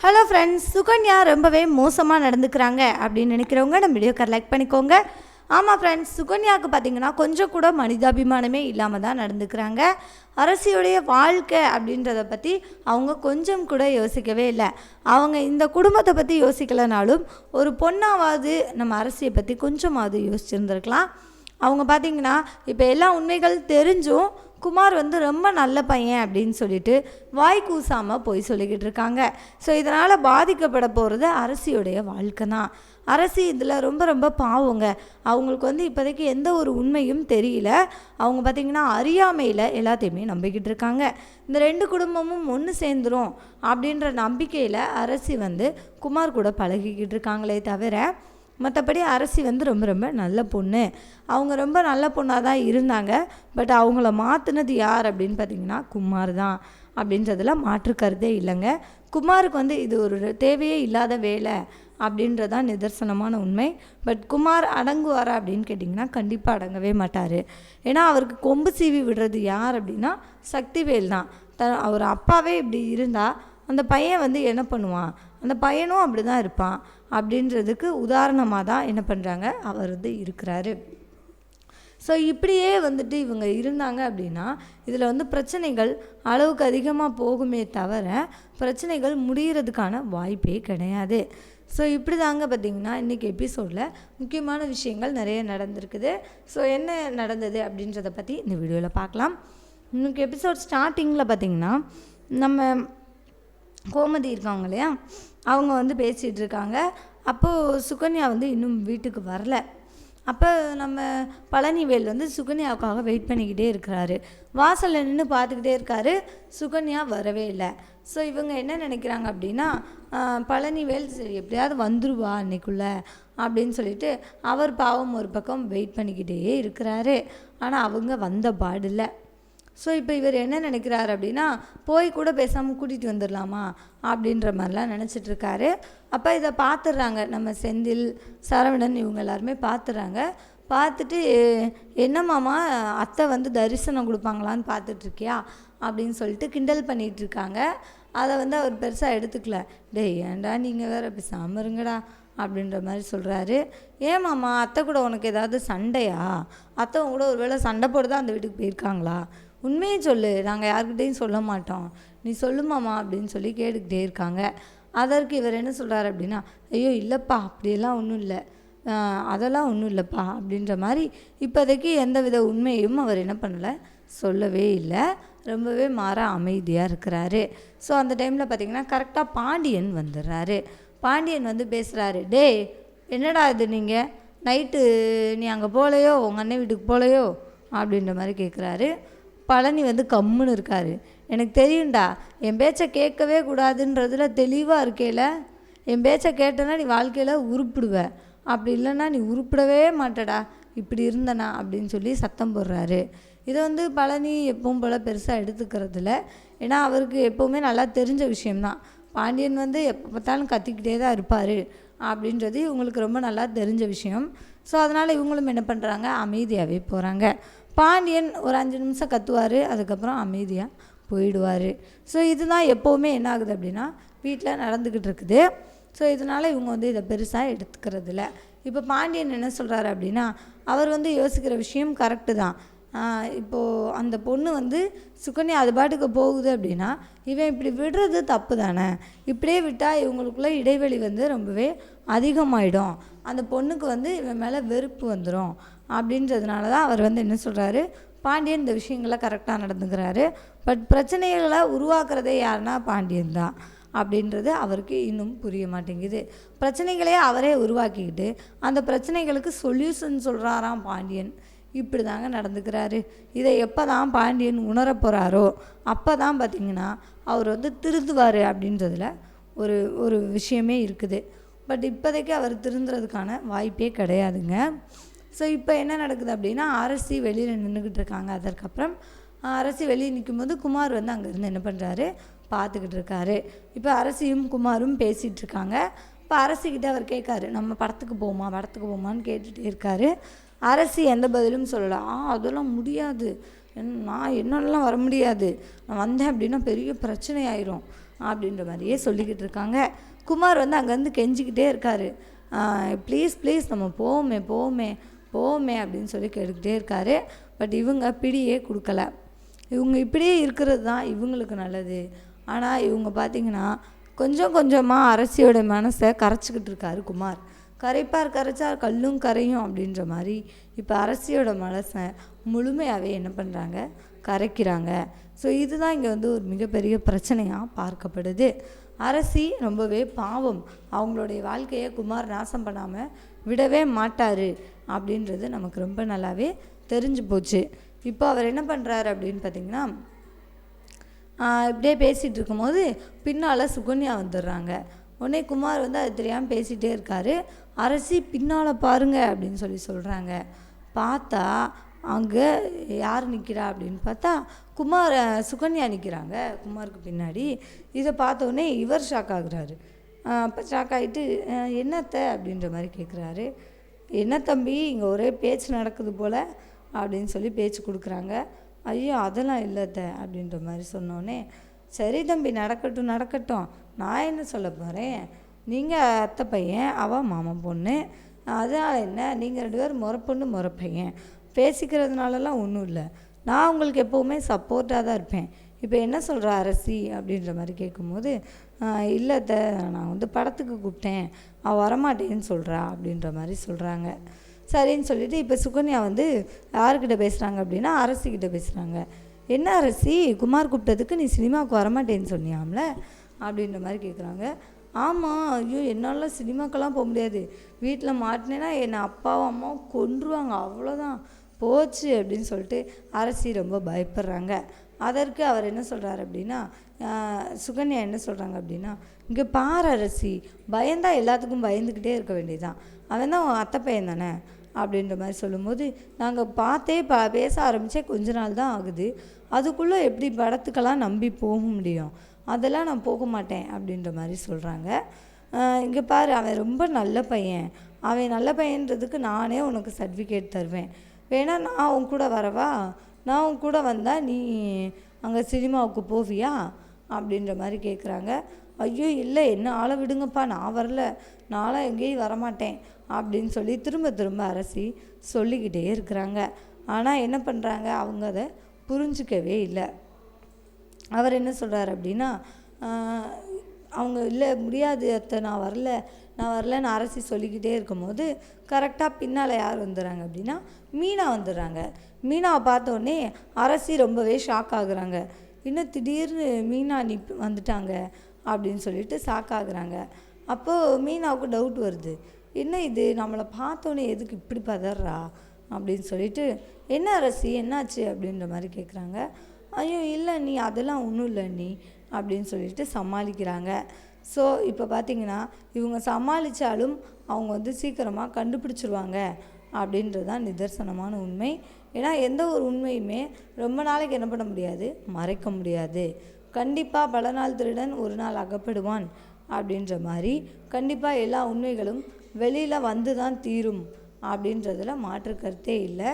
Hello friends Sukanya ரொம்பவே மோசமாக நடந்துக்கிறாங்க அப்படின்னு நினைக்கிறவங்க நம்ம வீடியோக்கார் லைக் பண்ணிக்கோங்க. ஆமாம் ஃப்ரெண்ட்ஸ் சுகன்யாவுக்கு பார்த்தீங்கன்னா கொஞ்சம் கூட மனிதாபிமானமே இல்லாமல் தான் நடந்துக்கிறாங்க. அரசியுடைய வாழ்க்கை அப்படின்றத பற்றி அவங்க கொஞ்சம் கூட யோசிக்கவே இல்லை. அவங்க இந்த குடும்பத்தை பற்றி யோசிக்கலைனாலும் ஒரு பொண்ணாவது நம்ம அரசியை பற்றி கொஞ்சமாவது யோசிச்சிருந்துருக்கலாம். அவங்க பார்த்தீங்கன்னா இப்போ எல்லா உண்மைகள் தெரிஞ்சும் குமார் வந்து ரொம்ப நல்ல பையன் அப்படின்னு சொல்லிட்டு வாய் கூசாமல் போய் சொல்லிக்கிட்டு இருக்காங்க. ஸோ இதனால் பாதிக்கப்பட போகிறது அரசியுடைய வாழ்க்கை தான் அரசி இதில் ரொம்ப ரொம்ப பாவங்க. அவங்களுக்கு வந்து இப்போதைக்கு எந்த ஒரு உண்மையும் தெரியல. அவங்க பார்த்திங்கன்னா அறியாமையில் எல்லாத்தையுமே நம்பிக்கிட்டு இருக்காங்க. இந்த ரெண்டு குடும்பமும் ஒன்று சேர்ந்துரும் அப்படின்ற நம்பிக்கையில் அரசி வந்து குமார் கூட பழகிக்கிட்டு இருக்காங்களே தவிர மற்றபடி அரசி வந்து ரொம்ப ரொம்ப நல்ல பொண்ணு. அவங்க ரொம்ப நல்ல பொண்ணாக தான் இருந்தாங்க. பட் அவங்கள மாற்றினது யார் அப்படின்னு பார்த்தீங்கன்னா குமார் தான். அப்படின்றதுல மாற்று கருத்தே இல்லைங்க. குமாருக்கு வந்து இது ஒரு தேவையே இல்லாத வேலை அப்படின்றதான் நிதர்சனமான உண்மை. பட் குமார் அடங்குவாரா அப்படின்னு கேட்டிங்கன்னா கண்டிப்பாக அடங்கவே மாட்டார். ஏன்னா அவருக்கு கொம்பு சீவி விடுறது யார் அப்படின்னா சக்திவேல் தான். த அவர் அப்பாவே இப்படி இருந்தால் அந்த பையன் வந்து என்ன பண்ணுவான்? அந்த பையனும் அப்படி தான் இருப்பான். அப்படின்றதுக்கு உதாரணமாக தான் என்ன பண்ணுறாங்க அவர் வந்து இருக்கிறாரு. ஸோ இப்படியே வந்துட்டு இவங்க இருந்தாங்க அப்படின்னா இதில் வந்து பிரச்சனைகள் அளவுக்கு அதிகமாக போகுமே தவிர பிரச்சனைகள் முடிகிறதுக்கான வாய்ப்பே கிடையாது. ஸோ இப்படி தாங்க பார்த்திங்கன்னா இன்றைக்கி எபிசோடில் முக்கியமான விஷயங்கள் நிறைய நடந்திருக்குது. ஸோ என்ன நடந்தது அப்படின்றத பற்றி இந்த வீடியோவில் பார்க்கலாம் இன்றைக்கி எபிசோட் ஸ்டார்டிங்கில் பார்த்திங்கன்னா நம்ம கோமதி இருக்காங்க இல்லையா? அவங்க வந்து பேசிகிட்டு இருக்காங்க அப்போது சுகன்யா வந்து இன்னும் வீட்டுக்கு வரல. அப்போ நம்ம பழனிவேல் வந்து சுகன்யாவுக்காக வெயிட் பண்ணிக்கிட்டே இருக்கிறாரு. வாசலில் நின்று பார்த்துக்கிட்டே இருக்காரு. சுகன்யா வரவே இல்லை. ஸோ இவங்க என்ன நினைக்கிறாங்க அப்படின்னா பழனிவேல் சரி எப்படியாவது வந்துருவா அன்னைக்குள்ளே அப்படின்னு சொல்லிட்டு அவர் பாவம் ஒரு பக்கம் வெயிட் பண்ணிக்கிட்டே இருக்கிறாரு. ஆனால் அவங்க வந்த பாடில்லை ஸோ இப்போ இவர் என்ன நினைக்கிறாரு அப்படின்னா போய் கூட பேசாமல் கூட்டிகிட்டு வந்துடலாமா அப்படின்ற மாதிரிலாம் நினச்சிட்ருக்காரு அப்போ இதை பார்த்துடுறாங்க நம்ம செந்தில் சரவணன் இவங்க எல்லாருமே பார்த்துறாங்க பார்த்துட்டு என்னம்மாமா அத்தை வந்து தரிசனம் கொடுப்பாங்களான்னு பார்த்துட்ருக்கியா அப்படின்னு சொல்லிட்டு கிண்டல் பண்ணிகிட்டு இருக்காங்க. அதை வந்து அவர் பெருசாக எடுத்துக்கல. டேய் ஏன்டா நீங்கள் வேற பேசாமல் இருங்கடா அப்படின்ற மாதிரி சொல்கிறாரு ஏமாம்மா அத்தை கூட உனக்கு ஏதாவது சண்டையா? அத்தை கூட ஒரு வேளை சண்டை போட்டு தான் அந்த வீட்டுக்கு போயிருக்காங்களா? உண்மையை சொல்லு நாங்கள் யாருக்கிட்டேயும் சொல்ல மாட்டோம். நீ சொல்லுமாமா அப்படின்னு சொல்லி கேட்டுக்கிட்டே இருக்காங்க. அதற்கு இவர் என்ன சொல்கிறார் அப்படின்னா ஐயோ இல்லைப்பா அப்படியெல்லாம் ஒன்றும் இல்லை. அதெல்லாம் ஒன்றும் இல்லைப்பா அப்படின்ற மாதிரி இப்போதைக்கு எந்தவித உண்மையும் அவர் என்ன பண்ணலை சொல்லவே இல்லை. ரொம்பவே மாற அமைதியாக இருக்கிறாரு. ஸோ அந்த டைமில் பார்த்தீங்கன்னா கரெக்டாக பாண்டியன் வந்துடுறாரு பாண்டியன் வந்து பேசுகிறாரு டே என்னடா இது நீங்கள் நைட்டு நீ அங்கே போகலையோ உங்கள் அண்ணன் வீட்டுக்கு போகலையோ அப்படின்ற மாதிரி கேட்குறாரு பழனி வந்து கம்முன்னு இருக்காரு. எனக்கு தெரியும்டா என் பேச்சை கேட்கவே கூடாதுன்றதுல தெளிவாக இருக்கையில் என் பேச்சை கேட்டனா நீ வாழ்க்கையில் உருப்பிடுவ. அப்படி இல்லைன்னா நீ உருப்பிடவே மாட்டடா. இப்படி இருந்தனா அப்படின்னு சொல்லி சத்தம் போடுறாரு. இதை வந்து பழனி எப்பவும் போல் பெருசாக எடுத்துக்கிறதில்ல. ஏன்னா அவருக்கு எப்போவுமே நல்லா தெரிஞ்ச விஷயம்தான். பாண்டியன் வந்து எப்போ பார்த்தாலும் கத்திக்கிட்டே தான் இருப்பார். அப்படின்றது இவங்களுக்கு ரொம்ப நல்லா தெரிஞ்ச விஷயம். ஸோ அதனால் இவங்களும் என்ன பண்ணுறாங்க அமைதியாகவே போகிறாங்க பாண்டியன் ஒரு அஞ்சு நிமிஷம் கத்துவார் அதுக்கப்புறம் அமைதியாக போயிடுவார். ஸோ இதுதான் எப்போவுமே என்ன ஆகுது அப்படின்னா வீட்டில் நடந்துக்கிட்டு இருக்குது. ஸோ இதனால் இவங்க வந்து இதை பெருசாக எடுத்துக்கிறது இல்லை இப்போ பாண்டியன் என்ன சொல்கிறாரு அப்படின்னா அவர் வந்து யோசிக்கிற விஷயம் கரெக்டு தான். இப்போது அந்த பொண்ணு வந்து சுகன்யா அது பாட்டுக்கு போகுது அப்படின்னா இவன் இப்படி விடுறது தப்பு தானே? இப்படியே விட்டால் இவங்களுக்குள்ள இடைவெளி வந்து ரொம்பவே அதிகமாயிடும். அந்த பொண்ணுக்கு வந்து இவன் மேலே வெறுப்பு வந்துடும் அப்படின்றதுனால தான் அவர் வந்து என்ன சொல்கிறாரு பாண்டியன் இந்த விஷயங்களை கரெக்டாக நடந்துக்கிறாரு. பட் பிரச்சனைகளை உருவாக்குறதே யாருன்னா பாண்டியன் தான். அப்படின்றது அவருக்கு இன்னும் புரிய மாட்டேங்குது. பிரச்சனைகளே அவரே உருவாக்கிக்கிட்டு அந்த பிரச்சனைகளுக்கு சொல்யூஷன் சொல்கிறாராம் பாண்டியன். இப்படி தாங்க நடந்துக்கிறாரு. இதை எப்போ தான் பாண்டியன் உணர போகிறாரோ அப்போ தான் பார்த்தீங்கன்னா அவர் வந்து திருந்துவார் அப்படின்றதில் ஒரு ஒரு விஷயமே இருக்குது. பட் இப்போதைக்கு அவர் திருந்துறதுக்கான வாய்ப்பே கிடையாதுங்க. ஸோ இப்போ என்ன நடக்குது அப்படின்னா அரசி வெளியில் நின்றுக்கிட்டு இருக்காங்க. அதற்கப்புறம் அரசி வெளியே நிற்கும்போது குமார் வந்து அங்கேருந்து என்ன பண்ணுறாரு பார்த்துக்கிட்டு இருக்காரு. இப்போ அரசியும் குமாரும் பேசிகிட்டு இருக்காங்க. இப்போ அரசிக்கிட்ட அவர் கேட்காரு நம்ம படத்துக்கு போமா படத்துக்கு போமான்னு கேட்டுகிட்டே இருக்காரு. அரசி எந்த பதிலும் சொல்லலை. ஆ அதெல்லாம் முடியாது. நான் என்னாலலாம் வர முடியாது. நான் வந்தேன் அப்படின்னா பெரிய பிரச்சனை ஆயிரும் அப்படின்ற மாதிரியே சொல்லிக்கிட்டு இருக்காங்க. குமார் வந்து அங்கேருந்து கெஞ்சிக்கிட்டே இருக்காரு. ப்ளீஸ் ப்ளீஸ் நம்ம போவோமே போவோமே. போவோமே அப்படின்னு சொல்லி கேட்டுக்கிட்டே இருக்காரு. பட் இவங்க பிடியே கொடுக்கல. இவங்க இப்படியே இருக்கிறது தான் இவங்களுக்கு நல்லது. ஆனால் இவங்க பார்த்தீங்கன்னா கொஞ்சம் கொஞ்சமாக அரசியோட மனசை கரைச்சிக்கிட்டு இருக்காரு குமார். கரைப்பார் கரைச்சா கல்லும் கரையும் அப்படின்ற மாதிரி இப்போ அரசியோட மனசை முழுமையாகவே என்ன பண்ணுறாங்க கரைக்கிறாங்க. ஸோ இதுதான் இங்கே வந்து ஒரு மிகப்பெரிய பிரச்சனையாக பார்க்கப்படுது. அரசி ரொம்பவே பாவம். அவங்களுடைய வாழ்க்கையை குமார் நாசம் பண்ணாமல் விடவே மாட்டார். அப்படின்றது நமக்கு ரொம்ப நல்லாவே தெரிஞ்சு போச்சு. இப்போ அவர் என்ன பண்ணுறாரு அப்படின்னு பார்த்தீங்கன்னா இப்படியே பேசிகிட்டு இருக்கும்போது பின்னால் சுகன்யா வந்துடுறாங்க. உடனே குமார் வந்து அது தெரியாமல் பேசிகிட்டே இருக்காரு. அரசி பின்னால் பாருங்க அப்படின்னு சொல்லி சொல்கிறாங்க பார்த்தா அங்கே யார் நிற்கிறா அப்படின்னு பார்த்தா குமார் சுகன்யா நிற்கிறாங்க குமாருக்கு பின்னாடி. இதை பார்த்த உடனே இவர் ஷாக் ஆகுறாரு. அப்போ ஷாக் ஆகிட்டு என்னத்த அப்படின்ற மாதிரி கேட்குறாரு என்ன தம்பி இங்கே ஒரே பேச்சு நடக்குது போல் அப்படின்னு சொல்லி பேச்சு கொடுக்குறாங்க. ஐயோ அதெல்லாம் இல்லைத்த அப்படின்ற மாதிரி சொன்னோடனே சரி தம்பி நடக்கட்டும் நடக்கட்டும். நான் என்ன சொல்ல போகிறேன் நீங்கள் அத்தை பையன் அவள் மாமன் பொண்ணு. அதனால் என்ன? நீங்கள் ரெண்டு பேரும் முறை பொண்ணு முறை பையன். பேசிக்கிறதுனாலலாம் ஒன்றும் இல்லை. நான் உங்களுக்கு எப்போவுமே சப்போர்ட்டாக தான் இருப்பேன். இப்போ என்ன சொல்கிற அரசி அப்படின்ற மாதிரி கேட்கும்போது இல்லை நான் வந்து படத்துக்கு கூப்பிட்டேன். அவள் வரமாட்டேன்னு சொல்கிறா அப்படின்ற மாதிரி சொல்கிறாங்க சரின்னு சொல்லிட்டு இப்போ சுகன்யா வந்து யாருக்கிட்ட பேசுகிறாங்க அப்படின்னா அரசிக்கிட்ட பேசுகிறாங்க என்ன அரசி? குமார் கூப்பிட்டதுக்கு நீ சினிமாவுக்கு வரமாட்டேன்னு சொன்னியாம்ல? அப்படின்ற மாதிரி கேட்குறாங்க ஆமாம் ஐயோ என்னால் சினிமாக்கெல்லாம் போக முடியாது. வீட்டில் மாட்டினேன்னா என்னை அப்பாவும் அம்மாவும் கொன்றுவாங்க அவ்வளோதான் போச்சு அப்படின்னு சொல்லிட்டு அரசி ரொம்ப பயப்படுறாங்க. அதற்கு அவர் என்ன சொல்கிறாரு அப்படின்னா சுகன்யா என்ன சொல்கிறாங்க அப்படின்னா இங்கே பார் அரசி பயந்தா எல்லாத்துக்கும் பயந்துக்கிட்டே இருக்க வேண்டியதுதான். அவன் தான் உன் அத்தை பையன் தானே? அப்படின்ற மாதிரி சொல்லும்போது நாங்கள் பார்த்தே ப பேச ஆரம்பித்தே கொஞ்ச நாள் தான் ஆகுது. அதுக்குள்ளே எப்படி படத்துக்கெல்லாம் நம்பி போக முடியும்? அதெல்லாம் நான் போக மாட்டேன் அப்படின்ற மாதிரி சொல்கிறாங்க இங்கே பாரு அவன் ரொம்ப நல்ல பையன். அவன் நல்ல பையன்றதுக்கு நானே உனக்கு சர்டிஃபிகேட் தருவேன். வேணால் நான் உன் கூட வரவா? நான் உன் கூட வந்தால் நீ அங்கே சினிமாவுக்கு போவியா? அப்படின்ற மாதிரி கேட்குறாங்க ஐயோ இல்லை என்ன ஆளை விடுங்கப்பா. நான் வரல. நான்லாம் எங்கேயும் வரமாட்டேன் அப்படின்னு சொல்லி திரும்ப திரும்ப அரசி சொல்லிக்கிட்டே இருக்கிறாங்க. ஆனால் என்ன பண்ணுறாங்க அவங்க அதை புரிஞ்சிக்கவே இல்லை. அவர் என்ன சொல்கிறார் அப்படின்னா அவங்க இல்லை முடியாது அத்தை நான் வரல. நான் வரலன்னு அரசி சொல்லிக்கிட்டே இருக்கும்போது கரெக்டாக பின்னால் யார் வந்துடுறாங்க அப்படின்னா மீனா வந்துடுறாங்க. மீனாவை பார்த்தோடனே அரசி ரொம்பவே ஷாக் ஆகுறாங்க. இன்னும் திடீர்னு மீனா நீ வந்துட்டாங்க? அப்படின்னு சொல்லிட்டு ஷாக் ஆகுறாங்க. அப்போது மீனாவுக்கு டவுட் வருது. என்ன இது? நம்மளை பார்த்தோன்னே எதுக்கு இப்படி பதறா அப்படின்னு சொல்லிட்டு என்ன அரசி? என்னாச்சு? அப்படின்ற மாதிரி கேட்குறாங்க ஐயோ இல்லை நீ அதெல்லாம் ஒன்றும் இல்லை நீ அப்படின்னு சொல்லிட்டு சமாளிக்கிறாங்க. ஸோ இப்போ பார்த்தீங்கன்னா இவங்க சமாளித்தாலும் அவங்க வந்து சீக்கிரமாக கண்டுபிடிச்சிருவாங்க அப்படின்றது தான் நிதர்சனமான உண்மை. ஏன்னா எந்த ஒரு உண்மையுமே ரொம்ப நாளைக்கு என்ன பண்ண முடியாது? மறைக்க முடியாது. கண்டிப்பாக பல நாள் திருடன் ஒரு நாள் அகப்படுவான் அப்படின்ற மாதிரி கண்டிப்பாக எல்லா உண்மைகளும் வெளியில் வந்து தான் தீரும் அப்படின்றதில் மாற்று கருத்தே இல்லை.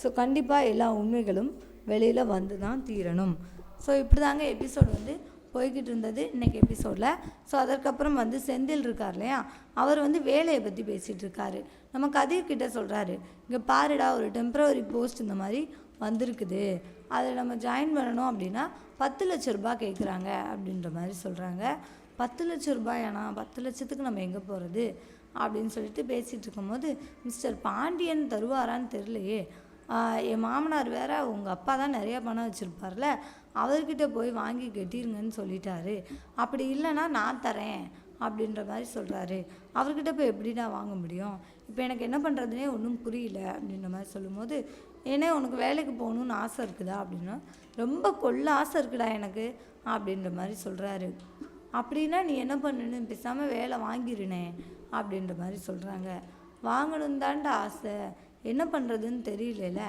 ஸோ கண்டிப்பாக எல்லா உண்மைகளும் வெளியில் வந்து தான் தீரணும். ஸோ இப்படி தாங்க எபிசோடு வந்து போய்கிட்டு இருந்தது இன்றைக்கி எபிசோடில் ஸோ அதற்கப்புறம் வந்து செந்தில் இருக்கார் இல்லையா? அவர் வந்து வேலையை பற்றி பேசிகிட்டு இருக்காரு நம்ம கதிர் கிட்ட சொல்கிறாரு இங்கே பாருடா ஒரு டெம்ப்ரவரி போஸ்ட் இந்த மாதிரி வந்திருக்குது. அதில் நம்ம ஜாயின் பண்ணணும் அப்படின்னா பத்து லட்ச ரூபாய் கேட்குறாங்க அப்படின்ற மாதிரி சொல்கிறாங்க பத்து லட்ச ரூபாயாண்ணா பத்து லட்சத்துக்கு நம்ம எங்கே போகிறது அப்படின்னு சொல்லிட்டு பேசிகிட்டு இருக்கும்போது மிஸ்டர் பாண்டியன் தருவாரான்னு தெரிலையே என் மாமனார் வேற உங்கள் அப்பா தான் நிறைய பணம் வச்சுருப்பார்ல. அவர்கிட்ட போய் வாங்கி கட்டிருங்கன்னு சொல்லிட்டாரு. அப்படி இல்லைன்னா நான் தரேன் அப்படின்ற மாதிரி சொல்கிறாரு அவர்கிட்ட போய் எப்படிடா வாங்க முடியும்? இப்போ எனக்கு என்ன பண்ணுறதுனே ஒன்றும் புரியல அப்படின்ற மாதிரி சொல்லும்போது ஏன்னா உனக்கு வேலைக்கு போகணுன்னு ஆசை இருக்குதா அப்படின்னா ரொம்ப கொள்ள ஆசை இருக்குடா எனக்கு அப்படின்ற மாதிரி சொல்கிறாரு அப்படின்னா நீ என்ன பண்ணுன்னு பேசாமல் வேலை வாங்கிருனே அப்படின்ற மாதிரி சொல்கிறாங்க வாங்கணும் தான்டா ஆசை. என்ன பண்ணுறதுன்னு தெரியலல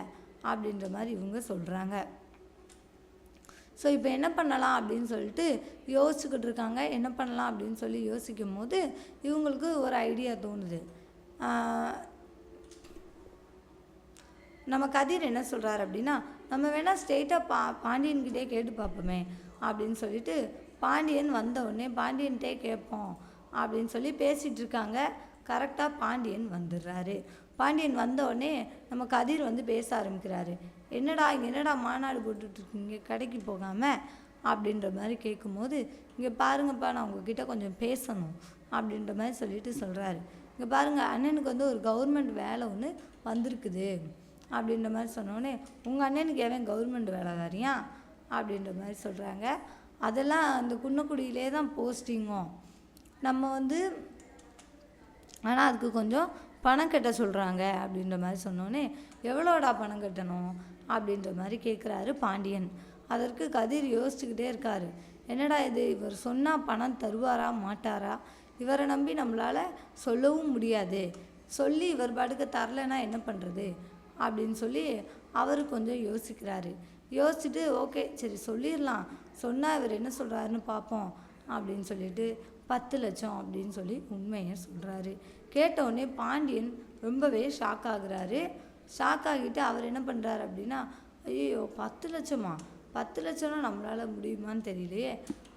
அப்படின்ற மாதிரி இவங்க சொல்கிறாங்க ஸோ இப்போ என்ன பண்ணலாம் அப்படின்னு சொல்லிட்டு யோசிச்சுக்கிட்டு இருக்காங்க. என்ன பண்ணலாம் அப்படின்னு சொல்லி யோசிக்கும் போது இவங்களுக்கு ஒரு ஐடியா தோணுது. நம்ம கதிர் என்ன சொல்கிறாரு அப்படின்னா நம்ம வேணால் ஸ்ட்ரெயிட்டாக பா பாண்டியன்கிட்டே கேட்டு பார்ப்போமே அப்படின்னு சொல்லிட்டு பாண்டியன் வந்த உடனே கேட்போம் அப்படின்னு சொல்லி பேசிகிட்டு இருக்காங்க. கரெக்டாக பாண்டியன் வந்துடுறாரு. பாண்டியன் வந்த உடனே நம்ம கதிர் வந்து பேச ஆரம்பிக்கிறாரு. என்னடா இங்கே என்னடா மாநாடு போட்டுட்ருக்கீங்க கடைக்கு போகாமல் அப்படின்ற மாதிரி கேட்கும்போது இங்கே பாருங்கப்பா நான் உங்ககிட்ட கொஞ்சம் பேசணும் அப்படின்ற மாதிரி சொல்லிட்டு சொல்கிறாரு இங்கே பாருங்கள் அண்ணனுக்கு வந்து ஒரு கவர்மெண்ட் வேலை ஒன்று வந்திருக்குது. அப்படின்ற மாதிரி சொன்னோடனே உங்கள் அண்ணனுக்கு எவன் கவர்மெண்ட் வேலை வரியா அப்படின்ற மாதிரி சொல்கிறாங்க அதெல்லாம் அந்த குன்னக்குடியிலே தான் போஸ்டிங்கும் நம்ம வந்து ஆனால் அதுக்கு கொஞ்சம் பணம் கட்ட சொல்கிறாங்க அப்படின்ற மாதிரி சொன்னோன்னே எவ்வளோடா பணம் கட்டணும்? அப்படின்ற மாதிரி கேட்குறாரு பாண்டியன். அதற்கு கதிர் யோசிச்சுக்கிட்டே இருக்கார். என்னடா இது? இவர் சொன்னால் பணம் தருவாரா மாட்டாரா? இவரை நம்பி நம்மளால் சொல்லவும் முடியாது. சொல்லி இவர் பாட்டுக்கு தரலைன்னா என்ன பண்ணுறது அப்படின்னு சொல்லி அவர் கொஞ்சம் யோசிக்கிறாரு. யோசிச்சுட்டு ஓகே சரி சொல்லிடலாம். சொன்னால் இவர் என்ன சொல்கிறாருன்னு பார்ப்போம் அப்படின்னு சொல்லிட்டு பத்து லட்சம் அப்படின்னு சொல்லி உண்மையை சொல்கிறாரு கேட்டவுடனே பாண்டியன் ரொம்பவே ஷாக் ஆகுறாரு. ஷாக் ஆகிட்டு அவர் என்ன பண்ணுறாரு அப்படின்னா ஐயோ பத்து லட்சமா? பத்து லட்சம்னா நம்மளால் முடியுமான்னு தெரியலையே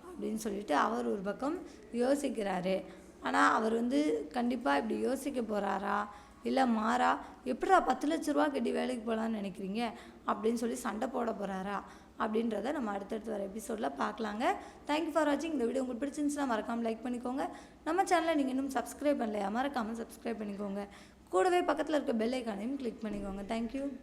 அப்படின்னு சொல்லிட்டு அவர் ஒரு பக்கம் யோசிக்கிறாரு. ஆனால் அவர் வந்து கண்டிப்பாக இப்படி யோசிக்க போகிறாரா இல்லை மாறா? எப்படா பத்து லட்ச ரூபா கட்டி வேலைக்கு போகலான்னு நினைக்கிறீங்க? அப்படின்னு சொல்லி சண்டை போட போகிறாரா அப்படின்றத நம்ம அடுத்தடுத்து வர எபிசோடில் பார்க்கலாங்க. தேங்க்யூ ஃபார் வாட்சிங் இந்த வீடியோ உங்களுக்கு பிடிச்சிருந்துச்சுன்னா மறக்காமல் லைக் பண்ணிக்கோங்க. நம்ம சேனலை நீங்கள் இன்னும் சப்ஸ்கிரைப் பண்ணலையா மறக்காமல் சப்ஸ்கிரைப் பண்ணிக்கோங்க. கூடவே பக்கத்தில் இருக்க பெல் ஐக்கானையும் கிளிக் பண்ணிக்கோங்க. தேங்க்யூ